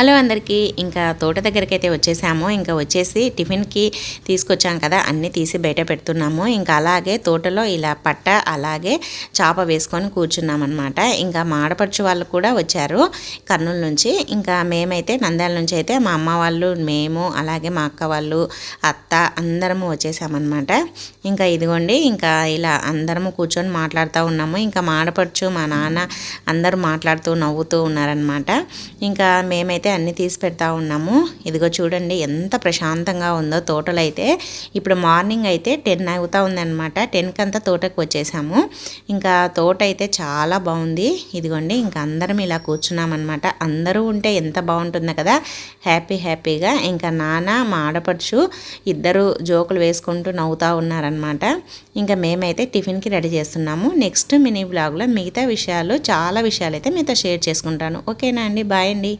Hello అందరికీ ఇంకా తోట దగ్గరికి అయితే వచ్చేసాము. ఇంకా వచ్చేసి టిఫిన్కి తీసుకొచ్చాం కదా అన్నీ తీసి బయట పెడుతున్నాము. ఇంకా అలాగే తోటలో ఇలా పట్ట అలాగే చాప వేసుకొని కూర్చున్నాం అనమాట ఇంకా మాడపడుచు వాళ్ళు కూడా వచ్చారు కర్నూలు నుంచి. ఇంకా మేమైతే నంద్యాల నుంచి అయితే మా అమ్మ వాళ్ళు మేము అలాగే మా అక్క వాళ్ళు అత్త అందరము వచ్చేసామన్నమాట. ఇంకా ఇదిగోండి ఇంకా ఇలా అందరము కూర్చొని మాట్లాడుతూ ఉన్నాము. ఇంకా మాడపడుచు మా నాన్న అందరూ మాట్లాడుతూ నవ్వుతూ ఉన్నారనమాట ఇంకా మేమైతే అన్ని తీసి పెడతా ఉన్నాము. ఇదిగో చూడండి ఎంత ప్రశాంతంగా ఉందో తోటలో అయితే ఇప్పుడు మార్నింగ్ అయితే టెన్ అవుతా ఉందన్నమాట. టెన్కి అంతా తోటకు వచ్చేసాము. ఇంకా తోట అయితే చాలా బాగుంది. ఇదిగోండి ఇంకా అందరం ఇలా కూర్చున్నామన్నమాట. అందరూ ఉంటే ఎంత బాగుంటుందో కదా. హ్యాపీ హ్యాపీగా. ఇంకా నాన్న మా ఆడపడుచు ఇద్దరు జోకులు వేసుకుంటూ నవ్వుతూ ఉన్నారనమాట ఇంకా మేమైతే టిఫిన్కి రెడీ చేస్తున్నాము. నెక్స్ట్ మినీ బ్లాగ్లో మిగతా విషయాలు చాలా విషయాలు అయితే మీతో షేర్ చేసుకుంటాను. ఓకేనా అండి? బాయ్ అండి.